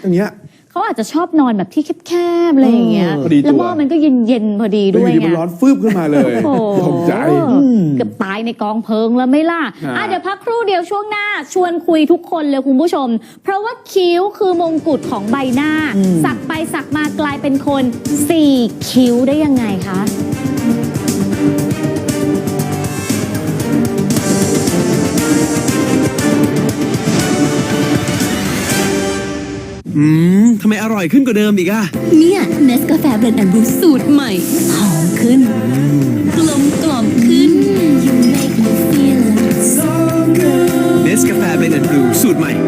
อย่างเงี้ย เขาอาจจะชอบนอนแบบที่แคบๆอะไรอย่างเงี้ย เออพอดีตัว แล้วหม้อมันก็เย็นๆพอดีแล้วด้อวยยู่ดีไง มันร้อนฟืบขึ้นมาเลยโอ้โหตกใจ เกือบตายในกองเพลิงแล้วไหม่ล่ะครับอะเดี๋ยวพักครู่เดียวช่วงหน้า ชวนคุยทุกคนเลยคุณผู้ชม เพราะว่าคิ้วคือมงกุฎของใบหน้า สักไปสักมากลายเป็นคนสี่คิ้วได้ยังไงคะ อืมทำไมอร่อยขึ้นกว่าเดิมอีกอะเนี่ยเนสกาแฟเบรนด์แอนด์บรูสูตรใหม่ หอมขึ้น กลมกล่อมขึ้น You make me feel so good เนสกาแฟเบนแอนด์บรูสูตรใหม่สูตรเนี้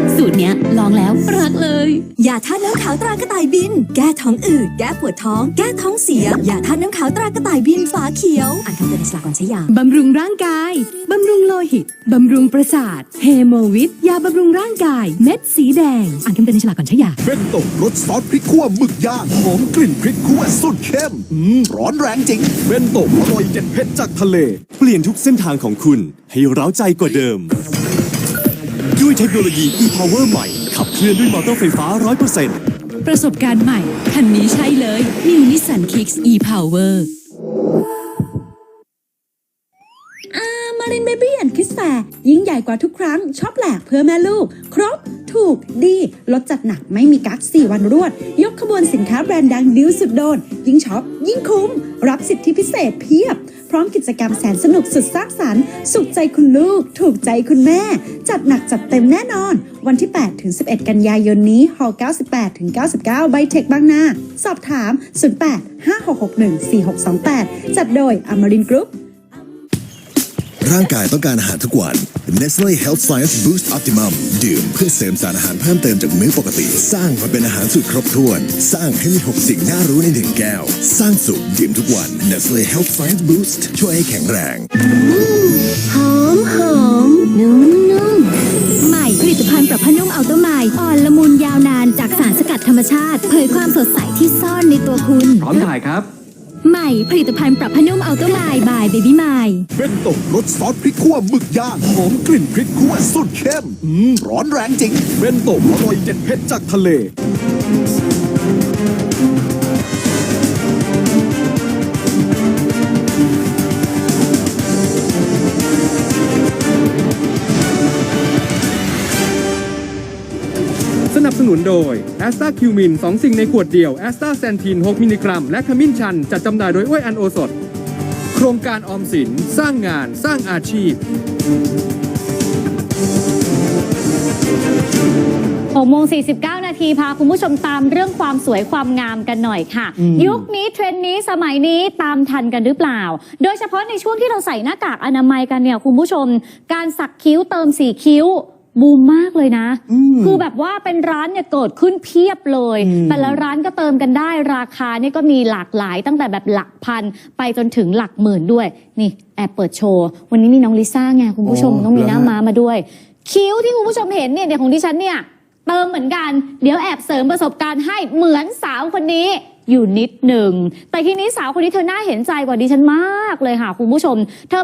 ยลองแล้วรักเลยยาท่าตุน้ำขาวตรากระต่ายบิน แก้ท้องอืดแก้ปวดท้อง แก้ท้องเสียยาท่าตุน้ำขาวตรากระต่ายบินฝาเขียวอ่านคำเตือนในฉลากก่อนใช้ยาบำรุงร่างกายบำรุงโลหิตบำรุงประสาทเฮโมวิตยาบำรุงร่างกาย เม็ดสีแดงอ่านคำเตือนในฉลากก่อนใช้ยาเบนโตรสซอสพริกขั่วหมึกย่างหอมกลิ่นพริกขั่วสุดเข้มอืมร้อนแรงจริงเบนโตอร่อยเด็ดเผ็ดจากทะเล เปลี่ยนทุกเส้นทางของคุณให้เร้าใจกว่าเดิม ด้วยเทคโนโลยี e-power ใหม่ ขับเคลื่อนด้วยมอเตอร์ไฟฟ้า 100%ประสบการณ์ใหม่ คันนี้ใช่เลย New Nissan Kicks e-Power มารินเบบี้แอนคิสแฟร์ยิ่งใหญ่กว่าทุกครั้งช็อปแหลกเพื่อแม่ลูก ครบ ถูก ดีลดจัดหนักไม่มีกัก4 วันรวด ยกขบวนสินค้าแบรนด์ดังดิวสุดโดน ยิ่งช็อป ยิ่งคุ้ม รับสิทธิพิเศษเพียบ พร้อมกิจกรรมแสนสนุกสุดสร้างสรรค์สุขใจคุณลูก ถูกใจคุณแม่ จัดหนักจัดเต็มแน่นอน วันที่ 8 ถึง 11 กันยายนนี้ฮอ98 ถึง 99 ไบเทคบางนาสอบถาม 08 5661 4628 จัดโดยอมรินกรุ๊ป ร่างกายต้องการอาหารทุกวัน Nestle Health Science Boost Optimum ดื่มเพื่อเสริมสารอาหารเพิ่มเติมจากมื้อปกติ สร้างมาเป็นอาหารสูตรครบถ้วน สร้างให้มี6สิ่งน่ารู้ในหนึ่งแก้ว สร้างสุขดื่มทุกวัน Nestle Health Science Boost ช่วยให้แข็งแรงหอมหอมนุ่มนุ่มใหม่ผลิตภัณฑ์ปรับผ้านุ่มอัลโตไมอ่อนละมุนยาวนานจากสารสกัดธรรมชาติ เผยความสดใสที่ซ่อนในตัวคุณ พร้อมถ่ายครับ ใหม่ผลิตภัณฑ์ปรับผ้านุ่มอัลโตไมล์บายเบบี้ไมล์เบนโตรสซอสพริกขั่วหมึกย่างหอมกลิ่นพริกขั่วสุดเข้มอืมร้อนแรงจริงเบนโตอร่อยเด็ดเผ็ดจากทะเล สนับสนุนโดยแอสตาคิวมิน2สิ่งในขวดเดียวแอสตาแซนทิน6 มิลลิกรัม และขมิ้นชัน จัดจำหน่ายโดยอ้วยอันโอสด โครงการออมสิน สร้างงาน สร้างอาชีพ6โมง49 นาทีพาคุณผู้ชมตามเรื่องความสวยความงามกันหน่อยค่ะ ยุคนี้เทรนด์นี้สมัยนี้ตามทันกันหรือเปล่า โดยเฉพาะในช่วงที่เราใส่หน้ากากอนามัยกันเนี่ยคุณผู้ชม การสักคิ้วเติมสีคิ้ว บูมมากเลยนะ คือแบบว่าเป็นร้านเนี่ยเกิดขึ้นเพียบเลย แต่ละร้านก็เติมกันได้ราคาเนี่ยก็มีหลากหลายตั้งแต่แบบหลักพัน ไปจนถึงหลักหมื่นด้วย นี่แอบเปิดโชว์ วันนี้มีน้องลิซ่าไงคุณผู้ชมอ๋อต้องมีหน้าเหรอฮะมามาด้วย คิ้วที่คุณผู้ชมเห็นเนี่ยเนี่ยของดิฉันเนี่ยเติมเหมือนกัน เดี๋ยวแอบเสริมประสบการณ์ให้เหมือนสาวคนนี้อยู่นิดหนึ่ง แต่ทีนี้สาวคนนี้เธอน่าเห็นใจกว่าดิฉันมากเลยค่ะคุณผู้ชม เธอ